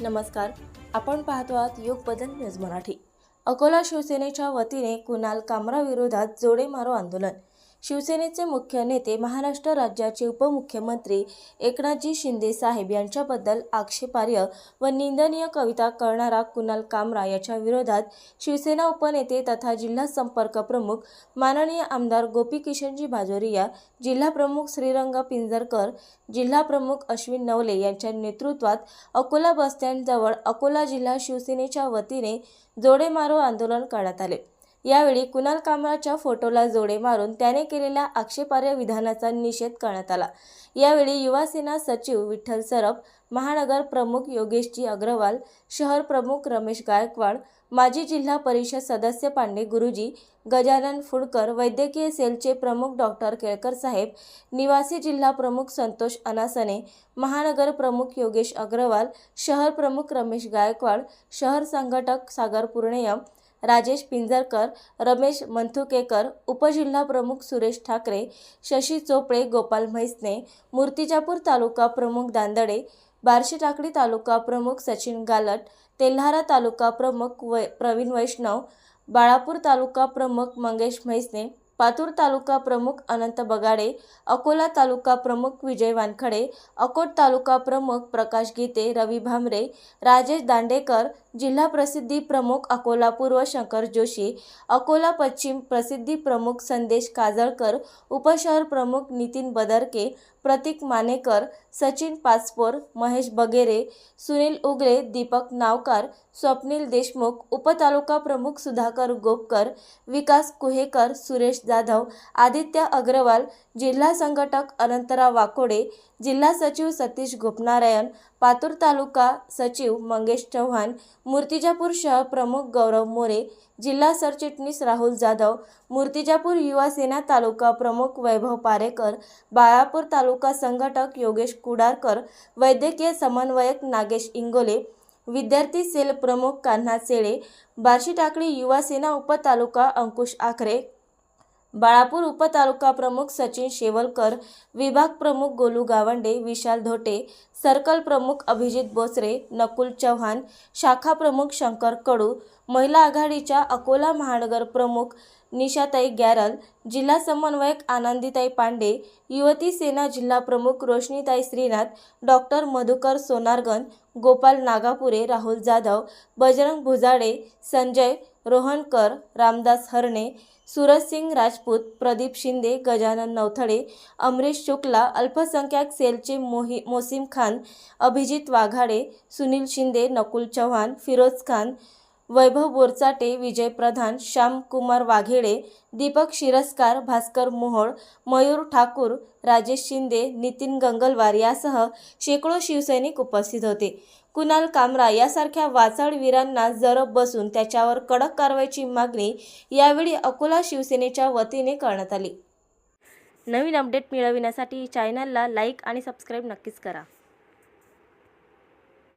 नमस्कार. आपण पाहतो आहात योग बदल न्यूज मराठी. अकोला शिवसेनेच्या वतीने कुणाल कामरा विरोधात जोडे मारो आंदोलन. शिवसेनेचे मुख्य नेते महाराष्ट्र राज्याचे उपमुख्यमंत्री एकनाथजी शिंदे साहेब यांच्याबद्दल आक्षेपार्ह व निंदनीय कविता करणारा कुणाल कामरा याच्या विरोधात शिवसेना उपनेते तथा जिल्हा संपर्क प्रमुख माननीय आमदार गोपी किशनजी बाजोरिया जिल्हा प्रमुख श्रीरंग पिंजरकर जिल्हा प्रमुख अश्विन नवले यांच्या नेतृत्वात अकोला बसस्टँडजवळ अकोला जिल्हा शिवसेनेच्या वतीने जोडे मारो आंदोलन करण्यात आले. यावेळी कुणाल कामराच्या फोटोला जोडे मारून त्याने केलेल्या आक्षेपार्ह विधानाचा निषेध करण्यात आला. यावेळी युवासेना सचिव विठ्ठल सरप महानगर प्रमुख योगेशजी अग्रवाल शहर प्रमुख रमेश गायकवाड माजी जिल्हा परिषद सदस्य पांडे गुरुजी गजानन फुडकर वैद्यकीय सेलचे प्रमुख डॉक्टर केळकर साहेब निवासी जिल्हा प्रमुख संतोष अनासने महानगर प्रमुख योगेश अग्रवाल शहर प्रमुख रमेश गायकवाड शहर संघटक सागर पूर्णेयम राजेश पिंजरकर रमेश मंथुकेकर उपजिल्हा प्रमुख सुरेश ठाकरे शशी चोपडे गोपाल म्हैसने मूर्तिजापूर तालुका प्रमुख दांदडे बार्शी टाकडी तालुका प्रमुख सचिन गालट तेल्हारा तालुका प्रमुख वै प्रवीण वैष्णव बाळापूर तालुका प्रमुख मंगेश म्हैसने पातूर तालुका प्रमुख अनंत बगाडे अकोला तालुका प्रमुख विजय वानखडे अकोट तालुका प्रमुख प्रकाश गीते रवी भामरे राजेश दांडेकर जिल्हा प्रसिद्धी प्रमुख अकोला पूर्व शंकर जोशी अकोला पश्चिम प्रसिद्धी प्रमुख संदेश काजळकर उपशहर प्रमुख नितीन बदरके प्रतीक मानेकर सचिन पाचपोर महेश बगेरे सुनील उगले दीपक नावकार स्वप्नील देशमुख उपतालुका प्रमुख सुधाकर गोपकर विकास कुहेकर सुरेश जाधव आदित्य अग्रवाल जिल्हा संघटक अनंतराव वाकोडे जिल्हा सचिव सतीश गोपनारायण पातूर तालुका सचिव मंगेश चव्हाण मूर्तिजापूर शहर प्रमुख गौरव मोरे जिल्हा सरचिटणीस राहुल जाधव मूर्तिजापूर युवा सेना तालुका प्रमुख वैभव पारेकर बाळापूर तालुका संघटक योगेश कुडारकर वैद्यकीय समन्वयक नागेश इंगोले विद्यार्थी सेल प्रमुख कान्हा सेळे बार्शी टाकळी युवा सेना उपतालुका अंकुश आखरे बाळापूर उपतालुका प्रमुख सचिन शेवलकर विभाग प्रमुख गोलू गावंडे विशाल धोटे सर्कल प्रमुख अभिजित बोसरे नकुल चव्हाण शाखा प्रमुख शंकर कडू महिला आघाडीच्या अकोला महानगर प्रमुख निशाताई गॅरल जिल्हा समन्वयक आनंदीताई पांडे युवती सेना जिल्हा प्रमुख रोशनीताई श्रीनाथ डॉक्टर मधुकर सोनारगन गोपाल नागापुरे राहुल जाधव बजरंग भुजाडे संजय रोहनकर रामदास हरणे सुरजसिंग राजपूत प्रदीप शिंदे गजानन नवथडे अमरीश शुक्ला अल्पसंख्याक सेलचे मोहि मोसीम खान अभिजित वाघाडे सुनील शिंदे नकुल चव्हाण फिरोज खान वैभव बोरचाटे विजय प्रधान श्यामकुमार वाघेडे दीपक शिरस्कार भास्कर मोहोळ मयूर ठाकूर राजेश शिंदे नितीन गंगलवार यासह शेकडो शिवसैनिक उपस्थित होते. कुणाल कामरा यासारख्या वाचाडवीरांना जरब बसून त्याच्यावर कडक कारवाईची मागणी यावेळी अकोला शिवसेनेच्या वतीने करण्यात आली. नवीन अपडेट मिळविण्यासाठी चॅनलला लाईक आणि सबस्क्राईब नक्कीच करा.